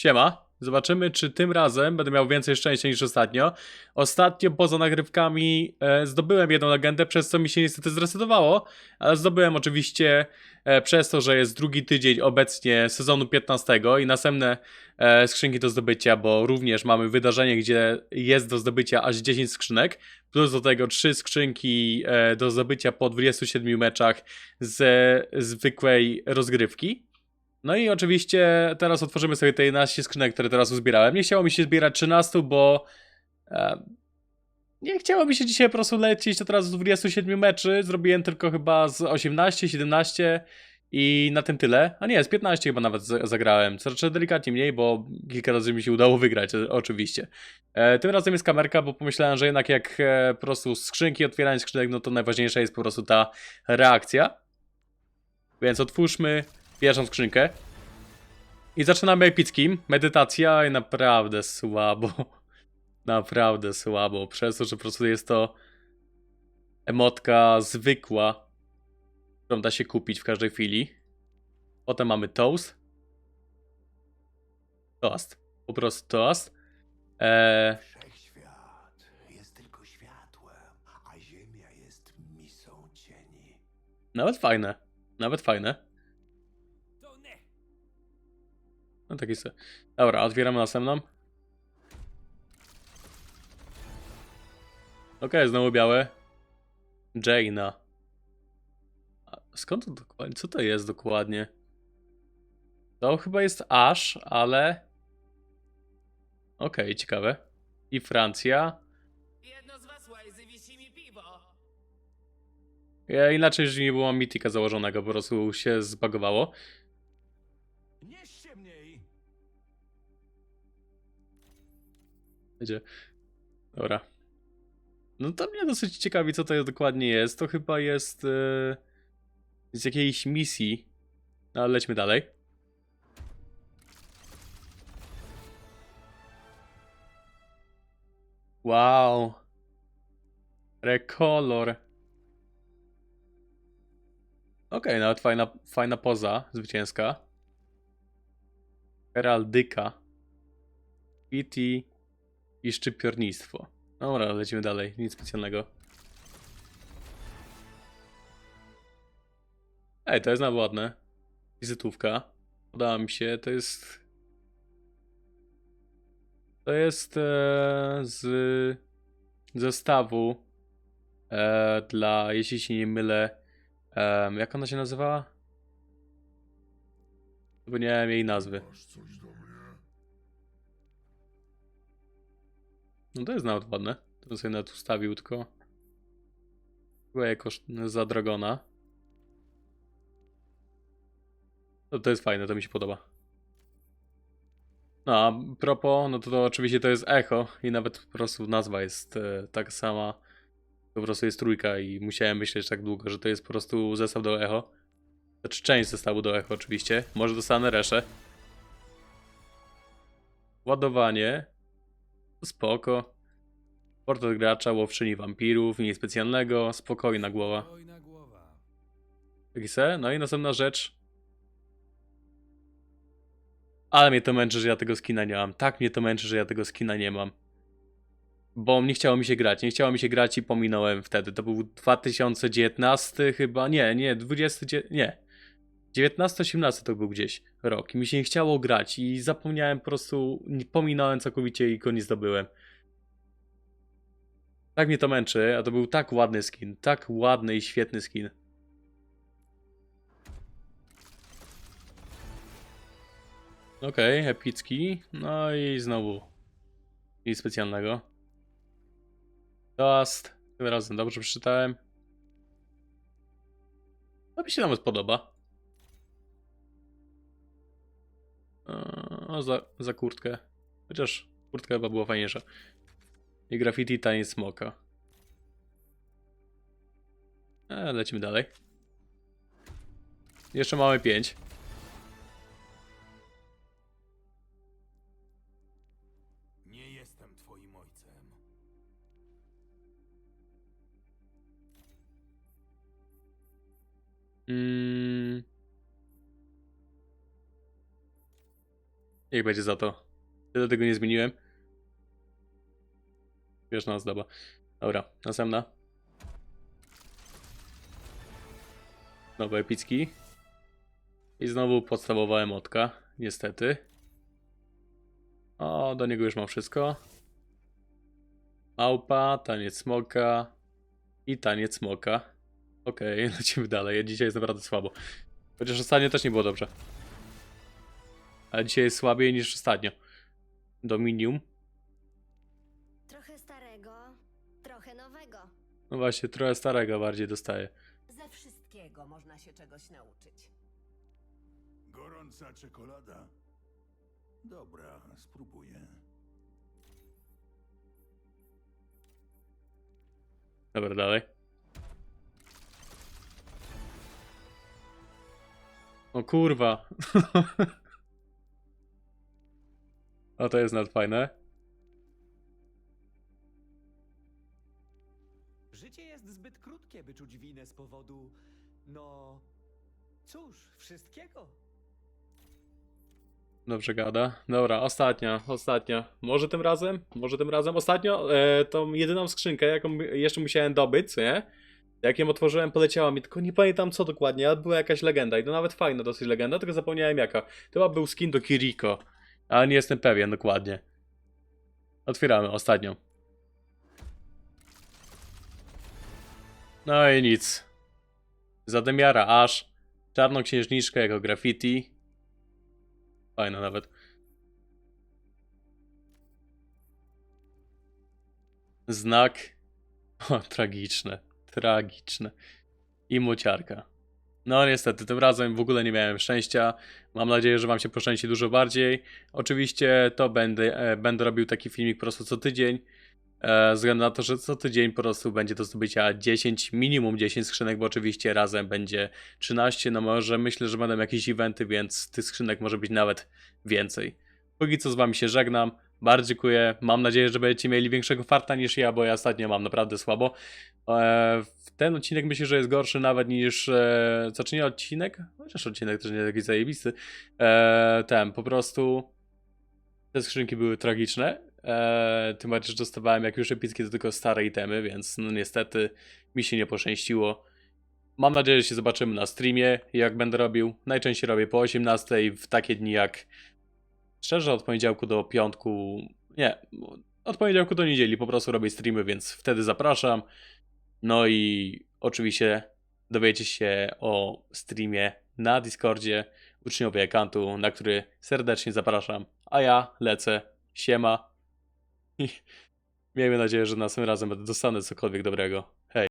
Siema. Zobaczymy, czy tym razem będę miał więcej szczęścia niż ostatnio. Ostatnio poza nagrywkami e, zdobyłem jedną legendę, przez co mi się niestety zresetowało, ale zdobyłem oczywiście e, przez to, że jest drugi tydzień obecnie sezonu 15 i następne e, skrzynki do zdobycia, bo również mamy wydarzenie, gdzie jest do zdobycia aż 10 skrzynek, plus do tego 3 skrzynki e, do zdobycia po 27 meczach ze zwykłej rozgrywki. No i oczywiście teraz otworzymy sobie te 11 skrzynek, które teraz uzbierałem. Nie chciało mi się zbierać 13, bo e, nie chciało mi się dzisiaj po prostu lecieć od razu z 27 meczy. Zrobiłem tylko chyba z 18, 17 i na tym tyle. A nie, z 15 chyba nawet za- zagrałem. Znaczy delikatnie mniej, bo kilka razy mi się udało wygrać, e, oczywiście. E, tym razem jest kamerka, bo pomyślałem, że jednak jak e, po prostu skrzynki, otwieranie skrzynek, no to najważniejsza jest po prostu ta reakcja. Więc otwórzmy pierwszą skrzynkę. I zaczynamy epickim. Medytacja i naprawdę słabo. Naprawdę słabo. Przez to, że po prostu jest to emotka zwykła, którą da się kupić w każdej chwili. Potem mamy toast. Toast. Po prostu toast. Eee, nawet fajne. Nawet fajne. No taki se. Dobra, otwieramy następną. Okej, znowu białe. Jaina. A skąd to dokładnie? Co to jest dokładnie? To chyba jest Ash, ale... Okej, ciekawe. I Francja. Jedno z was mi piwo. Ja inaczej, że nie było Mitika założonego, po prostu się zbagowało. Będzie. Dobra. No to mnie dosyć ciekawi, co to dokładnie jest. To chyba jest e, z jakiejś misji. No, ale lećmy dalej. Wow. Recolor. Okej, nawet fajna, fajna poza zwycięska. Heraldyka. PT i szczypiornictwo. Dobra, lecimy dalej. Nic specjalnego. Ej, to jest nawet ładne. Wizytówka. Podoba mi się. To jest... To jest e, z zestawu e, dla, jeśli się nie mylę, em, jak ona się nazywała? Bo nie wiem jej nazwy. No to jest nawet ładne. To sobie nawet ustawił, tylko... Chyba jako sz- za Dragona. To, to jest fajne, to mi się podoba. No a propos, no to, to oczywiście to jest echo i nawet po prostu nazwa jest e, taka sama. Po prostu jest trójka i musiałem myśleć tak długo, że to jest po prostu zestaw do echo. Znaczy część zestawu do echo oczywiście. Może dostanę reszę. Ładowanie. Spoko. Portret gracza, łowczyni wampirów, nic specjalnego, spokojna głowa. Spokojna głowa. Taki se? No i następna rzecz. Ale mnie to męczy, że ja tego skina nie mam. Tak mnie to męczy, że ja tego skina nie mam. Bo nie chciało mi się grać. Nie chciało mi się grać i pominąłem wtedy. To był 2019 chyba. Nie, nie, 20. dzie- Nie. 19-18 to był gdzieś rok. I mi się nie chciało grać i zapomniałem po prostu. Pominąłem całkowicie i go nie zdobyłem. Tak mnie to męczy, a to był tak ładny skin. Tak ładny i świetny skin. Okej, epicki. No i znowu nic specjalnego. Toast. Tym razem dobrze przeczytałem. To mi się nawet podoba. Eee, O, za, za kurtkę. Chociaż kurtka chyba była fajniejsza. I graffiti taniec smoka. E, lecimy dalej. Jeszcze mamy 5. Niech będzie za to. Tyle tego nie zmieniłem. Śmieszna ozdoba. Dobra, następna. Nowy epicki. I znowu podstawowa emotka, niestety. O, do niego już mam wszystko. Małpa, taniec smoka i taniec smoka. Okej, lecimy dalej. Dzisiaj jest naprawdę słabo. Chociaż ostatnio też nie było dobrze. Ale dzisiaj jest słabiej niż ostatnio. Dominium. Trochę starego, trochę nowego. No właśnie, trochę starego bardziej dostaję. Ze wszystkiego można się czegoś nauczyć. Gorąca czekolada? Dobra, spróbuję. Dobra, dalej. O kurwa. O, to jest nawet fajne. Życie jest zbyt krótkie, by czuć winę z powodu. No. Cóż, wszystkiego. Dobrze gada. Dobra, ostatnia, ostatnia. Może tym razem? Może tym razem? Ostatnio e, tą jedyną skrzynkę, jaką jeszcze musiałem dobyć, co nie? Jak ją otworzyłem, poleciała mi, tylko nie pamiętam co dokładnie, ale była jakaś legenda i to nawet fajna dosyć legenda, tylko zapomniałem jaka. To chyba był skin do Kiriko, ale nie jestem pewien dokładnie. Otwieramy ostatnią. No i nic. Zadymiara aż. Czarną księżniczkę jako graffiti. Fajna nawet. Znak. O, tragiczne. Tragiczne. I mociarka. No niestety, tym razem w ogóle nie miałem szczęścia. Mam nadzieję, że wam się poszczęści dużo bardziej. Oczywiście to będę, e, będę robił taki filmik po prostu co tydzień. E, względu na to, że co tydzień po prostu będzie do zdobycia 10, minimum 10 skrzynek, bo oczywiście razem będzie 13. No może myślę, że będą jakieś eventy, więc tych skrzynek może być nawet więcej. Póki co z wami się żegnam. Bardzo dziękuję. Mam nadzieję, że będziecie mieli większego farta niż ja, bo ja ostatnio mam naprawdę słabo. E, ten odcinek myślę, że jest gorszy nawet niż e, co czyni odcinek. Chociaż odcinek też nie taki zajebisty. E, ten, po prostu te skrzynki były tragiczne. E, tym bardziej, że dostawałem jak już epickie to tylko stare itemy, więc no niestety mi się nie poszczęściło. Mam nadzieję, że się zobaczymy na streamie, jak będę robił. Najczęściej robię po 18 w takie dni jak szczerze od poniedziałku do piątku. Nie, od poniedziałku do niedzieli po prostu robię streamy, więc wtedy zapraszam. No i oczywiście dowiecie się o streamie na Discordzie uczniowie Ekantu, na który serdecznie zapraszam. A ja lecę. Siema. I miejmy nadzieję, że następnym razem będę dostanę cokolwiek dobrego.